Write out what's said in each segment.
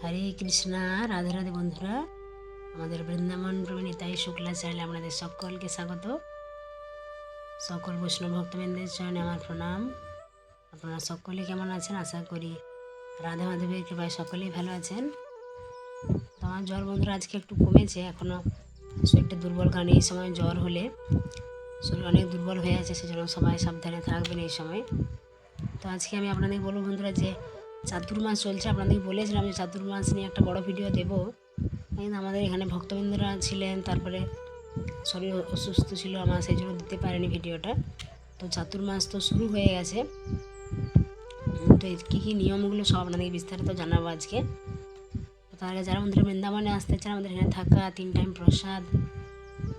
হরে কৃষ্ণা, রাধে রাধে বন্ধুরা। আমাদের বৃন্দাবন প্রবী নিতাই শুক্লা চাইলে আপনাদের সকলকে স্বাগত। সকল বৈষ্ণব ভক্তবৃন্দের চরণে আমার প্রণাম। আপনারা সকলে কেমন আছেন? আশা করি রাধা মাধবের কৃপায় সকলেই ভালো আছেন। তো আমার জ্বর বন্ধুরা আজকে একটু কমেছে এখনও শরীরটা দুর্বল, কারণ এই সময় জ্বর হলে শরীর অনেক দুর্বল হয়ে আছে, সেজন্য সবাই সাবধানে থাকবেন এই সময়। তো আজকে আমি আপনাদের বলব বন্ধুরা যে চাতুর্মাস চলছে আপনাদের বলেছিলাম যে চাতুর্মাস নিয়ে একটা বড় ভিডিও দেব। কিন্তু আমাদের এখানে ভক্তবৃন্দরা ছিলেন, তারপরে শরীর অসুস্থ ছিল, আমার সেই জন্য দিতে পারেনি ভিডিওটা তো চাতুর্মাস তো শুরু হয়ে গেছে। তো কী কী নিয়মগুলো সব আপনাদেরকে বিস্তারিত জানাব আজকে। তো তার যারা আমাদের বৃন্দাবনে আসতে চান, আমাদের এখানে থাকা, তিন টাইম প্রসাদ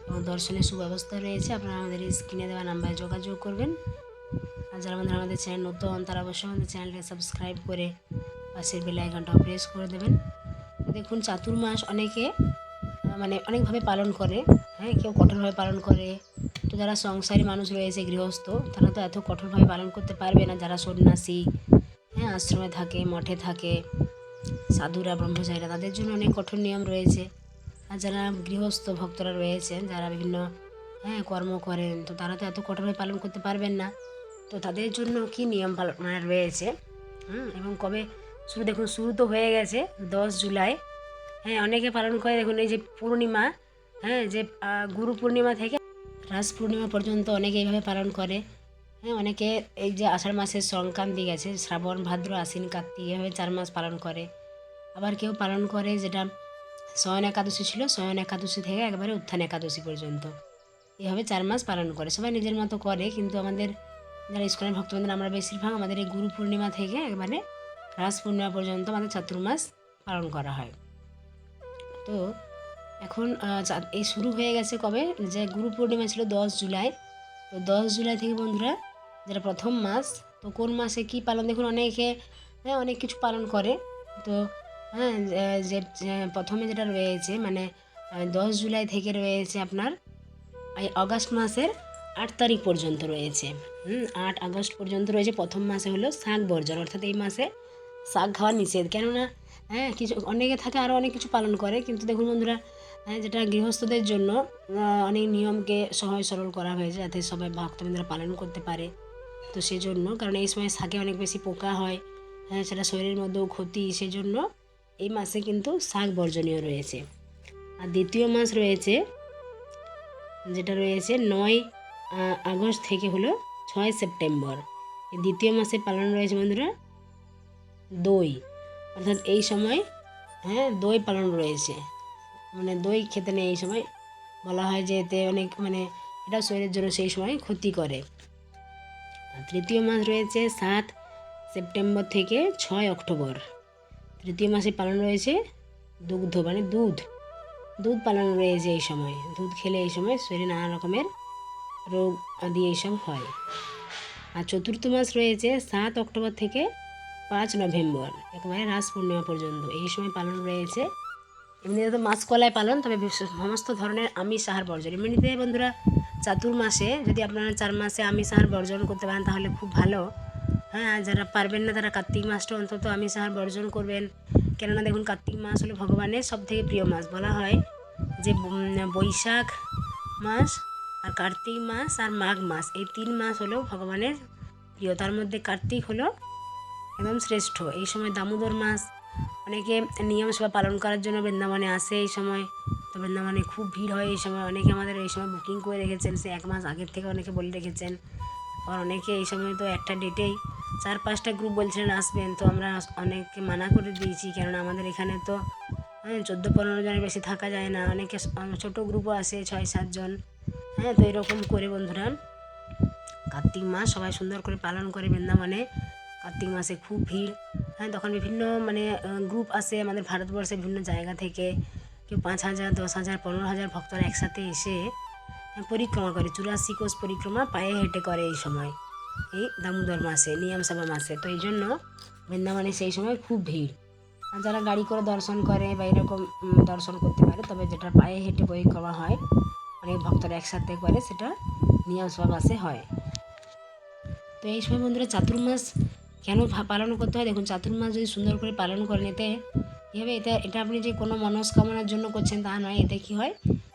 এবং দর্শনের সুব্যবস্থা রয়েছে, আপনারা আমাদের স্ক্রিনে দেওয়া নাম্বারে যোগাযোগ করবেন। যারা বন্ধুরা আমাদের চ্যানেল নতুন, তারা অবশ্যই আমাদের চ্যানেলকে সাবস্ক্রাইব করে পাশের বেল আইকনটাও প্রেস করে দেবেন। দেখুন চাতুর্মাস অনেকে মানে অনেকভাবে পালন করে হ্যাঁ কেউ কঠোরভাবে পালন করে। তো যারা সংসারী মানুষ রয়েছে, গৃহস্থ, তারা তো এত কঠোরভাবে পালন করতে পারবে না। যারা সন্ন্যাসী হ্যাঁ আশ্রমে থাকে, মঠে থাকে, সাধুরা, ব্রহ্মচারীরা, তাদের জন্য অনেক কঠোর নিয়ম রয়েছে। আর যারা গৃহস্থ ভক্তরা রয়েছেন, যারা বিভিন্ন হ্যাঁ কর্ম করেন, তো তারা তো এত কঠোরভাবে পালন করতে পারবেন না। তো তাদের জন্য কি নিয়ম পালন মানে রয়েছে? হুম, এবং কবে? শুরু দেখুন, শুরু তো হয়ে গেছে দশ জুলাই। হ্যাঁ অনেকে পালন করে, দেখুন, এই যে পূর্ণিমা হ্যাঁ যে গুরু পূর্ণিমা থেকে রাস পূর্ণিমা পর্যন্ত অনেকে এইভাবে পালন করে। হ্যাঁ অনেকে এই যে আষাঢ় মাসের সংক্রান্তি গেছে, শ্রাবণ, ভাদ্র, আশ্বিন, কার্তিক এভাবে চার মাস পালন করে। আবার কেউ পালন করে যেটা শয়ন একাদশী ছিল শয়ন একাদশী থেকে একবারে উত্থান একাদশী পর্যন্ত। এভাবে চার মাস পালন করে। সবাই নিজের মতো করে, কিন্তু আমাদের যারা ইস্কনের ভক্তবৃন্দ আমরা বেশিরভাগ আমাদের এই গুরু পূর্ণিমা থেকে একবারে রাস পূর্ণিমা পর্যন্ত আমাদের চাতুর্মাস পালন করা হয়। তো এখন এই শুরু হয়ে গেছে কবে? যে গুরু পূর্ণিমা ছিল দশ জুলাই। তো দশ জুলাই থেকে বন্ধুরা যেটা প্রথম মাস, তো কোন মাসে কি পালন? দেখুন অনেকে হ্যাঁ অনেক কিছু পালন করে। তো হ্যাঁ যে প্রথমে যেটা রয়েছে মানে দশ জুলাই থেকে রয়েছে আপনার, এই অগাস্ট মাসের আট তারিখ পর্যন্ত রয়েছে। হুম, আট আগস্ট পর্যন্ত রয়েছে। প্রথম মাসে হলো শাক বর্জন। অর্থাৎ এই মাসে শাক খাওয়া নিষেধ। কেননা হ্যাঁ কিছু অনেকে থাকে আরও অনেক কিছু পালন করে। কিন্তু দেখুন বন্ধুরা হ্যাঁ যেটা গৃহস্থদের জন্য অনেক নিয়মকে সহজ সরল করা হয়েছে যাতে সবাই ভক্তবৃন্দরা পালন করতে পারে। তো সেজন্য, কারণ এই সময় শাকে অনেক বেশি পোকা হয় হ্যাঁ সেটা শরীরের মধ্যেও ক্ষতি। সেজন্য এই মাসে কিন্তু শাক বর্জনীয় রয়েছে। আর দ্বিতীয় মাস রয়েছে, যেটা রয়েছে নয় আগস্ট থেকে হলো ছয় সেপ্টেম্বর। দ্বিতীয় মাসে পালন রয়েছে বন্ধুরা দই। অর্থাৎ এই সময় হ্যাঁ দই পালন রয়েছে। মানে দই খেতে নেই এই সময়। বলা হয় যে এতে অনেক মানে এটা শরীরের জন্য সেই সময় ক্ষতি করে। তৃতীয় মাস রয়েছে সাত সেপ্টেম্বর থেকে ছয় অক্টোবর। তৃতীয় মাসে পালন রয়েছে দুগ্ধ মানে দুধ। দুধ পালন রয়েছে এই সময়। দুধ খেলে এই সময় শরীরে নানা রকমের রোগ আদি এইসব হয়। আর চতুর্থ মাস রয়েছে সাত অক্টোবর থেকে পাঁচ নভেম্বর, একেবারে রাস পূর্ণিমা পর্যন্ত। এই সময় পালন রয়েছে। এমনিতে তো মাস কলায় পালন, তবে সমস্ত ধরনের আমিষ আহার বর্জন। এমনিতে বন্ধুরা চাতুর্মাসে যদি আপনারা চার মাসে আমিষ আহার বর্জন করতে পারেন, তাহলে খুব ভালো। হ্যাঁ যারা পারবেন না, তারা কার্তিক মাসটা অন্তত আমিষ আহার বর্জন করবেন। কেননা দেখুন, কার্তিক মাস হলো ভগবানের সব থেকে প্রিয় মাস। বলা হয় যে বৈশাখ মাস আর কার্তিক মাস আর মাঘ মাস, এই তিন মাস হলো ভগবানের প্রিয়। তার মধ্যে কার্তিক হলো একদম শ্রেষ্ঠ। এই সময় দামোদর মাস, অনেকে নিয়ম সেবা পালন করার জন্য বৃন্দাবনে আসে এই সময়। তো বৃন্দাবনে খুব ভিড় হয় এই সময়। অনেকে আমাদের এই সময় বুকিং করে রেখেছেন, সে এক মাস আগের থেকে অনেকে বলে রেখেছেন। আর অনেকে এই সময় তো একটা ডেটেই চার পাঁচটা গ্রুপ বলছিলেন আসবেন। তো আমরা অনেককে মানা করে দিয়েছি, কেননা আমাদের এখানে তো হ্যাঁ চোদ্দ পনেরো জনের বেশি থাকা যায় না। অনেকে ছোটো গ্রুপও আসে, ছয় সাতজন হ্যাঁ তো এরকম করে বন্ধুরা। কার্তিক মাস সবাই সুন্দর করে পালন করে বৃন্দাবনে। কার্তিক মাসে খুব ভিড়। হ্যাঁ তখন বিভিন্ন মানে গ্রুপ আসে আমাদের ভারতবর্ষের বিভিন্ন জায়গা থেকে। কেউ পাঁচ হাজার দশ হাজার পনেরো হাজার ভক্তরা একসাথে এসে হ্যাঁ, পরিক্রমা করে। চুরাশি কোষ পরিক্রমা পায়ে হেঁটে করে এই সময়। এই দামোদর মাসে নিয়ম সভা মাসে। তো এই জন্য বৃন্দাবনে সেই সময় খুব ভিড়। আর যারা গাড়ি করে দর্শন করে বা এরকম দর্শন করতে পারে তবে যেটা পায়ে হেঁটে পরিক্রমা হয় অনেক ভক্তরা একসাথে করে সেটা নিয়ম সভা মাসে হয়। তো এই সময় বন্ধুরা চাতুর্মাস কেন পালন করতে হয়? দেখুন, চাতুর্মাস যদি সুন্দর করে পালন করেন এতে এভাবে এটা এটা আপনি যে কোনো মনস্কামনার জন্য করছেন তা নয়, এতে কী হয়?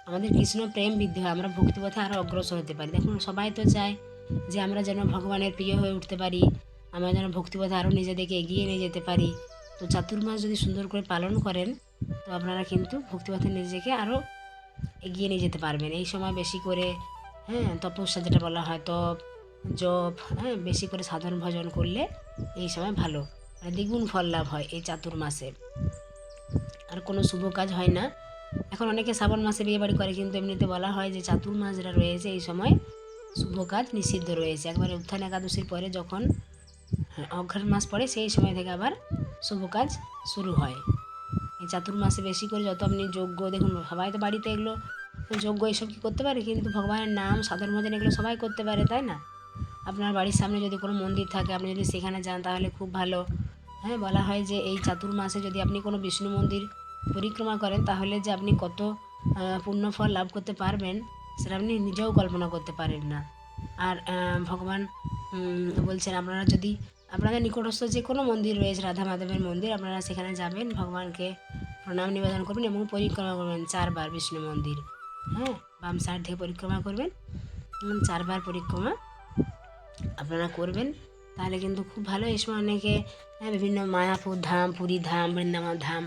আমাদের কৃষ্ণ প্রেম বৃদ্ধি হয়, আমরা ভক্তিপথে আরও অগ্রসর হতে পারি। দেখুন, সবাই তো চায় যে আমরা যেন ভগবানের প্রিয় হয়ে উঠতে পারি, আমরা যেন ভক্তিপথে আরও নিজেদেরকে এগিয়ে নিয়ে যেতে পারি। তো চাতুর্মাস যদি সুন্দর করে পালন করেন, তো আপনারা কিন্তু ভক্তিপথে নিজেকে আরও এগিয়ে নিয়ে যেতে পারবেন। এই সময় বেশি করে হ্যাঁ তপস্যা যেটা বলা হয় তপ জপ হ্যাঁ বেশি করে সাধন ভজন করলে এই সময় ভালো। মানে দ্বিগুণ ফল লাভ হয় এই চাতুর্মাসে আর কোনো শুভ কাজ হয় না। এখন অনেকে শ্রাবণ মাসে বিয়ে বাড়ি করে কিন্তু এমনিতে বলা হয় যে চাতুর্মাস যেটা রয়েছে এই সময় শুভ কাজ নিষিদ্ধ রয়েছে। একবারে উত্থান একাদশীর পরে যখন হ্যাঁ, অঘ্রাণ মাস পড়ে সেই সময় থেকে আবার শুভ কাজ শুরু হয়। এই চাতুর্মাসে বেশি করে যত আপনি যোগ্য দেখুন সবাই তো বাড়িতে এগুলো যোগ্য এইসব কি করতে পারে? কিন্তু ভগবানের নাম সাধন ভজন এগুলো সবাই করতে পারে, তাই না? আপনার বাড়ির সামনে যদি কোনো মন্দির থাকে, আপনি যদি সেখানে যান, তাহলে খুব ভালো। হ্যাঁ বলা হয় যে এই চাতুর্মাসে যদি আপনি কোনো বিষ্ণু মন্দির পরিক্রমা করেন, তাহলে যে আপনি কত পুণ্যফল লাভ করতে পারবেন, সেটা আপনি নিজেও কল্পনা করতে পারেন না। আর ভগবান বলছেন আপনারা যদি, আপনাদের নিকটস্থ যে কোনো মন্দির রয়েছে, রাধা মাধবের মন্দির, আপনারা সেখানে যাবেন, ভগবানকে প্রণাম নিবেদন করবেন এবং পরিক্রমা করবেন চারবার বিষ্ণু মন্দির। হ্যাঁ বাম সাইড থেকে পরিক্রমা করবেন চারবার পরিক্রমা আপনারা করবেন তাহলে কিন্তু খুব ভালো। এই সময় অনেকে হ্যাঁ, বিভিন্ন মায়াপুর ধাম পুরী ধাম বৃন্দাবন ধাম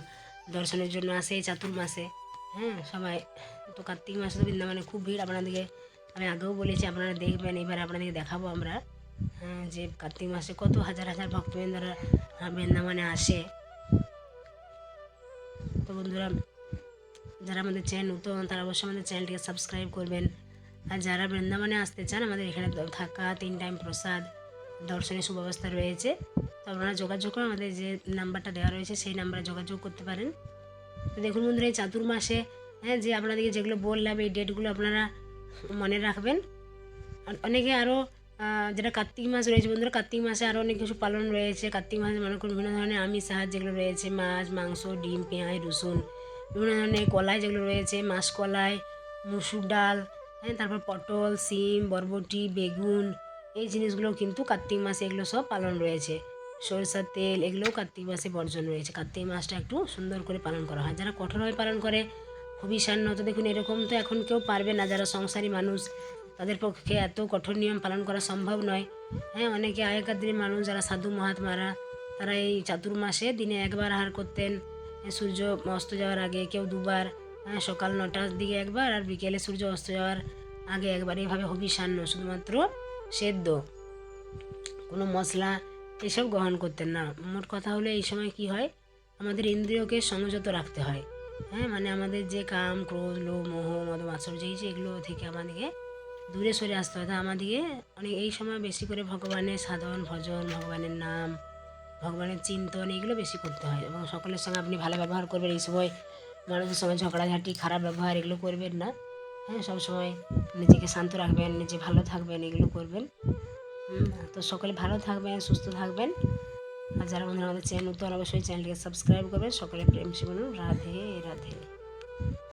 দর্শনের জন্য আসে এই চাতুর্মাসে হ্যাঁ সবাই তো কার্তিক মাসে তো বৃন্দাবনে খুব ভিড়। আপনাদেরকে আমি আগেও বলেছি আপনারা দেখবেন এবার আপনাদেরকে দেখাবো আমরা হ্যাঁ, যে কার্তিক মাসে কত হাজার হাজার ভক্তবৃন্দরা হ্যাঁ, বৃন্দাবনে আসে। তো বন্ধুরা যারা আমাদের চ্যানেল নতুন, তারা অবশ্যই আমাদের চ্যানেলটিকে সাবস্ক্রাইব করবেন। আর যারা বৃন্দাবনে আসতে চান, আমাদের এখানে থাকা, তিন টাইম প্রসাদ দর্শনের সুব্যবস্থা রয়েছে। তো আপনারা যোগাযোগ করে আমাদের যে নাম্বারটা দেওয়া রয়েছে, সেই নাম্বারে যোগাযোগ করতে পারেন। তো দেখুন বন্ধুরা, এই চাতুর্মাসে হ্যাঁ যে আপনাদেরকে যেগুলো বললাম, এই ডেটগুলো আপনারা মনে রাখবেন। অনেকে আরও যেটা কার্তিক মাস রয়েছে বন্ধুরা, কার্তিক মাসে আরও অনেক কিছু পালন রয়েছে। কার্তিক মাসে মনে করুন বিভিন্ন ধরনের আমিষ আহার যেগুলো রয়েছে, মাছ, মাংস, ডিম, পেঁয়াজ, রসুন বিভিন্ন ধরনের কলাই যেগুলো রয়েছে, মাছ কলাই, মুসুর ডাল হ্যাঁ তারপর পটল, সিম, বরবটি, বেগুন, এই জিনিসগুলো কিন্তু কার্তিক মাসে এগুলো সব পালন রয়েছে। সরষার তেল এগুলোও কার্তিক মাসে বর্জন রয়েছে। কার্তিক মাসটা একটু সুন্দর করে পালন করা হয়। যারা কঠোরভাবে পালন করে, খুবই সান্ন তো দেখুন এরকম তো এখন কেউ পারবে না। যারা সংসারী মানুষ, তাদের পক্ষে এত কঠোর নিয়ম পালন করা সম্ভব নয়। হ্যাঁ অনেকে আগেকার দিনের মানুষ, যারা সাধু মহাত্মারা, তারা এই চাতুর্মাসে দিনে একবার আহার করতেন। সূর্য অস্ত যাওয়ার আগে কেউ দুবার হ্যাঁ সকাল নটার দিকে একবার আর বিকেলে সূর্য অস্ত যাওয়ার আগে একবার। এইভাবে হবি সান্ন শুধুমাত্র সেদ্ধ। কোনো মশলা এসব গ্রহণ করতেন না। মোট কথা হলে এই সময় কি হয়? আমাদের ইন্দ্রিয়কে সংযত রাখতে হয়। হ্যাঁ মানে আমাদের যে কাম, ক্রোধ, লোভ, মোহ, মদ মাৎসর্য এই যে এগুলো থেকে আমাদেরকে দূরে সরে আসতে হয়। তা আমাদেরকে অনেক, এই সময় বেশি করে ভগবানের সাধন, ভজন, ভগবানের নাম ভগবানের চিন্তন এগুলো বেশি করতে হয়। এবং সকলের সঙ্গে আপনি ভালো ব্যবহার করবেন, এই সময় মানুষের সঙ্গে ঝগড়াঝাটি, খারাপ ব্যবহার, এগুলো করবেন না। হ্যাঁ সবসময় নিজেকে শান্ত রাখবেন, নিজে ভালো থাকবেন, এগুলো করবেন। তো সকলে ভালো থাকবেন, সুস্থ থাকবেন। আর যারা বন্ধুরা আমাদের চ্যানেল নতুন, অবশ্যই চ্যানেলটিকে সাবস্ক্রাইব করবেন। সকলে প্রেম, শিবন, রাধে রাধে।